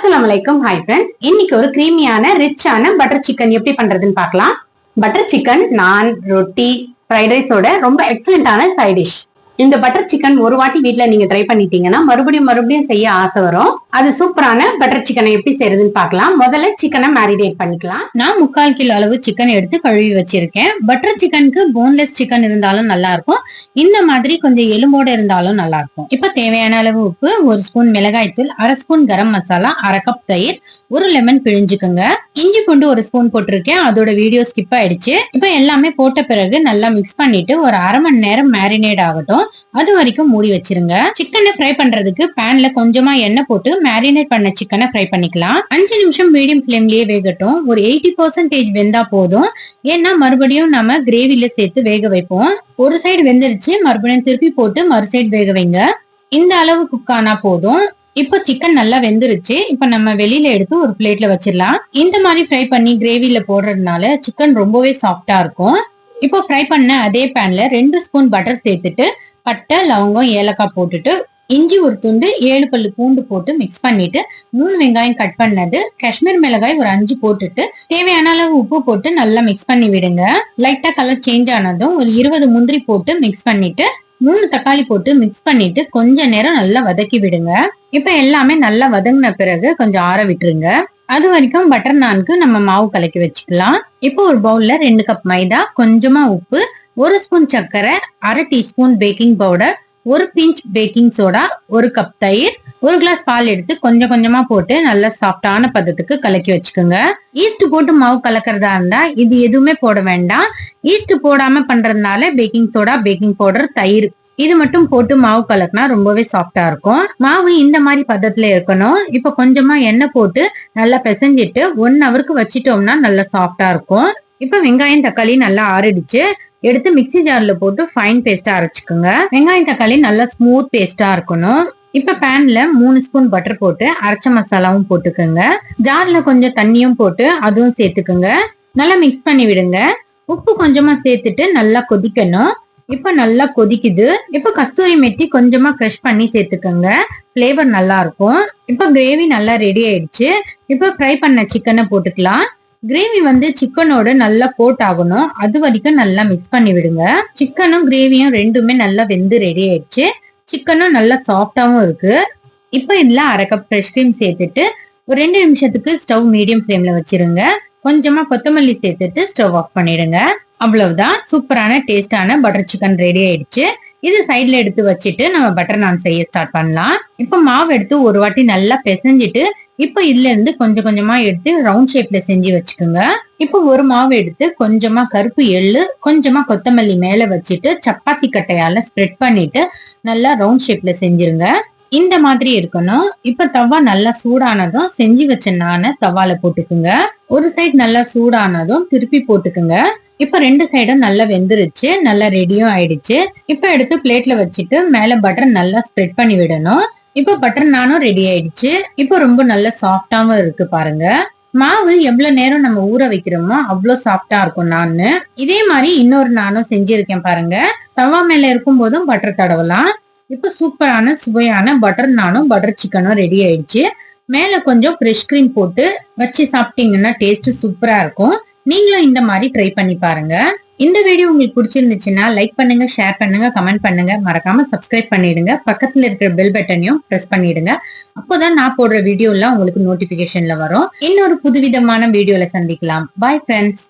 அஸ்லாம் அலைக்கும் hi friend இன்னைக்கு ஒரு கிரீமியான ரிச்சான பட்டர் சிக்கன் எப்படி பண்றதுன்னு பார்க்கலாம். பட்டர் சிக்கன் நான் ரொட்டி ஃப்ரைட் ரைஸோட ரொம்ப எக்ஸலண்டான சைட் டிஷ் இந்த பட்டர் சிக்கன் ஒரு வாட்டி வீட்டுல நீங்க ட்ரை பண்ணிட்டீங்கன்னா மறுபடியும் மறுபடியும் செய்ய ஆசை வரும். அது சூப்பரான பட்டர் சிக்கனை எப்படி செய்யறதுன்னு பார்க்கலாம். முதல்ல சிக்கனை மேரினேட் பண்ணிக்கலாம். நான் முக்கால் கிலோ அளவு சிக்கன் எடுத்து கழுவி வச்சிருக்கேன். பட்டர் சிக்கனுக்கு போன்லெஸ் சிக்கன் இருந்தாலும் நல்லா இருக்கும் இந்த மாதிரி கொஞ்சம் எலும்போட இருந்தாலும் நல்லா இருக்கும் இப்ப தேவையான அளவு உப்பு ஒரு ஸ்பூன் மிளகாய் தூள் அரை ஸ்பூன் கரம் மசாலா அரை கப் தயிர் ஒரு லெமன் பிழிஞ்சுக்குங்க. இஞ்சி பூண்டு ஒரு ஸ்பூன் போட்டிருக்கேன். அதோட வீடியோ ஸ்கிப் ஆயிடுச்சு. இப்போ எல்லாமே போட்ட பிறகு நல்லா மிக்ஸ் பண்ணிட்டு ஒரு அரை மணி நேரம் மேரினேட் ஆகட்டும். அது வரைக்கும் மூடி வச்சிருங்க. சிக்கனை ஃப்ரை பண்றதுக்கு பேன்ல கொஞ்சமா எண்ணெய் போட்டு மேரினேட் பண்ண சிக்கனை ஃப்ரை பண்ணிக்கலாம். அஞ்சு நிமிஷம் மீடியம் ஃபிளேம்லயே வேகட்டும். ஒரு எயிட்டி பர்சன்டேஜ் வெந்தா போதும். ஏன்னா மறுபடியும் நம்ம கிரேவில சேர்த்து வேக வைப்போம். ஒரு சைடு வெந்துருச்சு. மறுபடியும் திருப்பி போட்டு மறு சைடு வேக வைங்க. இந்த அளவு குக் ஆனா போதும். இப்போ சிக்கன் நல்லா வெந்துருச்சு. இப்போ நம்ம வெளியில எடுத்து ஒரு பிளேட்ல வச்சிடலாம். இந்த மாதிரி ஃப்ரை பண்ணி கிரேவில போடுறதுனால சிக்கன் ரொம்பவே சாஃப்டா இருக்கும். இப்போ ஃப்ரை பண்ண அதே பேன்ல ரெண்டு ஸ்பூன் பட்டர் சேர்த்துட்டு பட்டை லவங்கம் ஏலக்காய் போட்டுட்டு இஞ்சி ஒரு துண்டு ஏழு பல்லு பூண்டு போட்டு மிக்ஸ் பண்ணிட்டு மூணு வெங்காயம் கட் பண்ணது காஷ்மீர் மிளகாய் ஒரு அஞ்சு போட்டுட்டு தேவையான அளவு உப்பு போட்டு நல்லா மிக்ஸ் பண்ணி விடுங்க. லைட்டா கலர் சேஞ்ச் ஆனதும் ஒரு இருபது முந்திரி போட்டு மிக்ஸ் பண்ணிட்டு மூணு தக்காளி போட்டு மிக்ஸ் பண்ணிட்டு கொஞ்ச நேரம் நல்லா வதக்கி விடுங்க. இப்ப எல்லாமே நல்லா வதங்கின பிறகு கொஞ்சம் ஆற விட்டுருங்க. அது வரைக்கும் பட்டர் நான்க்கு நம்ம மாவு கலக்கி வச்சுக்கலாம். இப்போ ஒரு பவுல்ல ரெண்டு கப் மைதா கொஞ்சமா உப்பு ஒரு ஸ்பூன் சர்க்கரை அரை டீஸ்பூன் பேக்கிங் பவுடர் ஒரு பிஞ்ச் பேக்கிங் சோடா ஒரு கப் தயிர் ஒரு கிளாஸ் பால் எடுத்து கொஞ்சம் கொஞ்சமா போட்டு நல்லா சாஃப்டான பதத்துக்கு கலக்கி வச்சுக்கோங்க. ஈஸ்ட் போட்டு மாவு கலக்கிறதா இருந்தா இது எதுவுமே போட வேண்டாம். ஈஸ்ட் போடாம பண்றதுனால பேக்கிங் சோடா பேக்கிங் பவுடர் தயிர் இது மட்டும் போட்டு மாவு கலக்கினா ரொம்பவே சாஃப்டா இருக்கும். மாவு இந்த மாதிரி பதத்துல இருக்கணும். இப்ப கொஞ்சமா எண்ணெய் போட்டு நல்லா பிசைஞ்சிட்டு ஒன் ஹவருக்கு வச்சிட்டோம்னா நல்லா சாஃப்டா இருக்கும். இப்ப வெங்காயம் தக்காளி நல்லா ஆறிடுச்சு. எடுத்து மிக்ஸி ஜார்ல போட்டு ஃபைன் பேஸ்டா அரைச்சுக்கோங்க. வெங்காயம் தக்காளி நல்லா ஸ்மூத் பேஸ்டா இருக்கணும். இப்ப பேன்ல மூணு ஸ்பூன் பட்டர் போட்டு அரைச்ச மசாலாவும் போட்டுக்கோங்க. ஜார்ல கொஞ்சம் தண்ணியும் போட்டு அதுவும் சேர்த்துக்குங்க. நல்லா மிக்ஸ் பண்ணி விடுங்க. உப்பு கொஞ்சமா சேர்த்துட்டு நல்லா கொதிக்கணும். இப்ப நல்லா கொதிக்குது. இப்ப கஸ்தூரி மெட்டி கொஞ்சமா க்ரஷ் பண்ணி சேர்த்துக்கோங்க. ஃப்ளேவர் நல்லா இருக்கும் இப்ப கிரேவி நல்லா ரெடி ஆயிடுச்சு. இப்ப ஃப்ரை பண்ண சிக்கனை போட்டுக்கலாம். கிரேவி வந்து சிக்கனோட நல்லா கோட் ஆகணும். அது வரைக்கும் நல்லா மிக்ஸ் பண்ணி விடுங்க. சிக்கனும் கிரேவியும் ரெண்டுமே நல்லா வெந்து ரெடி ஆயிடுச்சு. சிக்கனும் நல்லா சாஃப்டாகவும் இருக்கு. இப்போ இதுல அரை கப் ஃப்ரெஷ் கிரீம் சேர்த்துட்டு ஒரு ரெண்டு நிமிஷத்துக்கு ஸ்டவ் மீடியம் ஃப்ளேம்ல வச்சிருங்க. கொஞ்சமா கொத்தமல்லி சேர்த்துட்டு ஸ்டவ் ஆஃப் பண்ணிடுங்க. அவ்வளவுதான். சூப்பரான டேஸ்டான பட்டர் சிக்கன் ரெடி ஆயிடுச்சு. இது சைட்ல எடுத்து வச்சுட்டு நம்ம பட்டர் நான் செய்ய ஸ்டார்ட் பண்ணலாம். இப்ப மாவு எடுத்து ஒரு வாட்டி நல்லா பிசைஞ்சிட்டு இப்ப இதுல இருந்து கொஞ்சம் கொஞ்சமா எடுத்து ரவுண்ட் ஷேப்ல செஞ்சு வச்சுக்கோங்க. இப்போ ஒரு மாவு எடுத்து கொஞ்சமா கருப்பு எள்ளு கொஞ்சமா கொத்தமல்லி மேல வச்சுட்டு சப்பாத்தி கட்டையால ஸ்ப்ரெட் பண்ணிட்டு நல்லா ரவுண்ட் ஷேப்ல செஞ்சிருங்க. இந்த மாதிரி இருக்கணும். இப்ப தவா நல்லா சூடானதும் செஞ்சு வச்ச நானை தவால போட்டுக்குங்க. ஒரு சைடு நல்லா சூடானதும் திருப்பி போட்டுக்குங்க. இப்ப ரெண்டு சைடும் நல்லா வெந்துருச்சு நல்லா ரெடியும் ஆயிடுச்சு. இப்ப எடுத்து பிளேட்ல வச்சுட்டு மேல பட்டர் நல்லா ஸ்ப்ரெட் பண்ணி விடணும். இப்போ பட்டர் நானும் ரெடி ஆயிடுச்சு. இப்போ ரொம்ப நல்ல சாஃப்டாவும் இருக்கு பாருங்க. மாவு எவ்வளவு நேரம் நம்ம ஊற வைக்கிறோமோ அவ்வளவு சாஃப்டா இருக்கும் நானு இதே மாதிரி இன்னொரு நானும் செஞ்சிருக்கேன் பாருங்க. தவா மேல இருக்கும் போதும் பட்டர் தடவலாம். இப்ப சூப்பரான சுவையான பட்டர் நானும் பட்டர் சிக்கனும் ரெடி ஆயிடுச்சு. மேல கொஞ்சம் ஃப்ரெஷ் கிரீம் போட்டு வச்சு சாப்பிட்டீங்கன்னா டேஸ்ட் சூப்பரா இருக்கும். நீங்களும் இந்த மாதிரி ட்ரை பண்ணி பாருங்க. இந்த வீடியோ உங்களுக்கு பிடிச்சிருந்துச்சுன்னா லைக் பண்ணுங்க ஷேர் பண்ணுங்க கமெண்ட் பண்ணுங்க. மறக்காம சப்ஸ்கிரைப் பண்ணிடுங்க. பக்கத்துல இருக்கிற பெல் பட்டனையும் பிரஸ் பண்ணிடுங்க. அப்போதான் நான் போடுற வீடியோ எல்லாம் உங்களுக்கு நோட்டிபிகேஷன்ல வரும். இன்னொரு புதுவிதமான வீடியோல சந்திக்கலாம். Bye friends